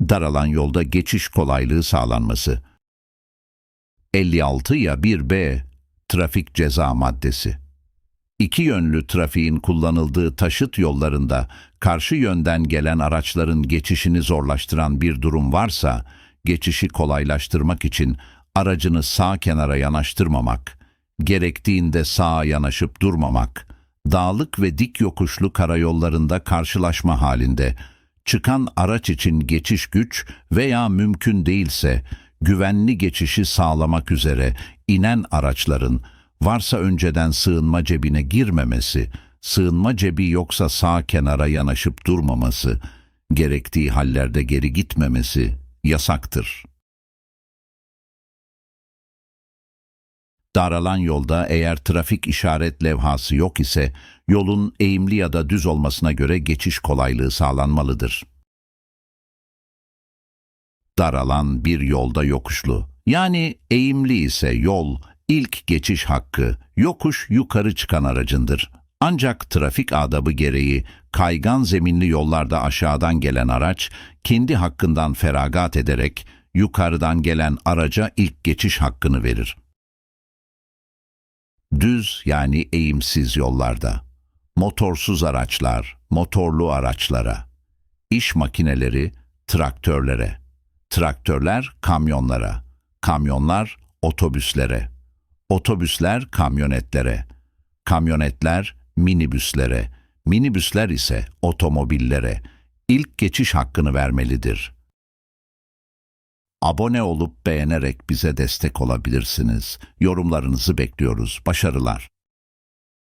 Daralan yolda geçiş kolaylığı sağlanması. 56 ya 1B Trafik ceza maddesi. İki yönlü trafiğin kullanıldığı taşıt yollarında karşı yönden gelen araçların geçişini zorlaştıran bir durum varsa, geçişi kolaylaştırmak için aracını sağ kenara yanaştırmamak, gerektiğinde sağa yanaşıp durmamak, dağlık ve dik yokuşlu karayollarında karşılaşma halinde, çıkan araç için geçiş güç veya mümkün değilse, güvenli geçişi sağlamak üzere inen araçların, varsa önceden sığınma cebine girmemesi, sığınma cebi yoksa sağ kenara yanaşıp durmaması, gerektiği hallerde geri gitmemesi yasaktır. Daralan yolda eğer trafik işaret levhası yok ise yolun eğimli ya da düz olmasına göre geçiş kolaylığı sağlanmalıdır. Daralan bir yolda yokuşlu. Yani eğimli ise yol ilk geçiş hakkı yokuş yukarı çıkan aracındır. Ancak trafik adabı gereği kaygan zeminli yollarda aşağıdan gelen araç kendi hakkından feragat ederek yukarıdan gelen araca ilk geçiş hakkını verir. Düz yani eğimsiz yollarda, motorsuz araçlar, motorlu araçlara, iş makineleri, traktörlere, traktörler kamyonlara, kamyonlar otobüslere, otobüsler kamyonetlere, kamyonetler minibüslere, minibüsler ise otomobillere. İlk geçiş hakkını vermelidir. Abone olup beğenerek bize destek olabilirsiniz. Yorumlarınızı bekliyoruz. Başarılar.